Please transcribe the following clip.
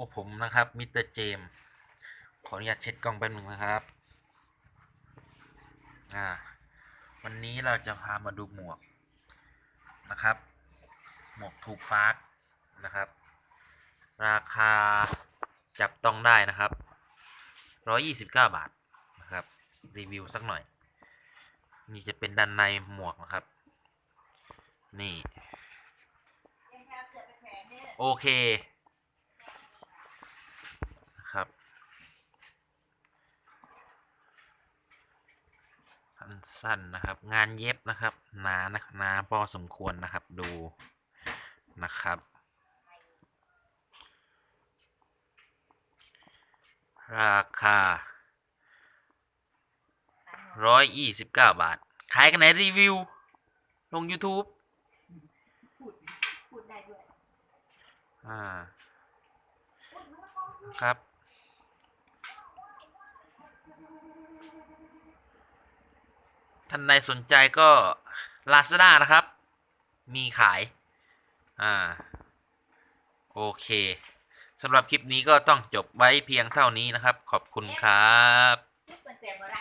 พวกผมนะครับมิสเตอร์เจมส์ขออนุญาตเช็ดกล้องแป๊บหนึงนะครับ อ่า วันนี้เราจะพามาดูหมวกนะครับ หมวกทูปาร์คนะครับ ราคาจับต้องได้นะครับร้อยยี่สิบเก้าบาทนะครับ รีวิวสักหน่อย นี่จะเป็นด้านในหมวกนะครับ นี่ โอเคนะครับ สั้นๆนะครับ งานเย็บนะครับหนานะหนาพอสมควรนะครับดูนะครับ ราคาร้อยยี่สิบเก้าบาท ขายกันไหนรีวิว ลง YouTube พูดพูดได้ด้วยอ่า ครับ ท่านใดสนใจก็ Lazada นะครับ มีขาย อ่า โอเคสำหรับคลิปนี้ก็ต้องจบไว้เพียงเท่านี้นะครับ ขอบคุณครับ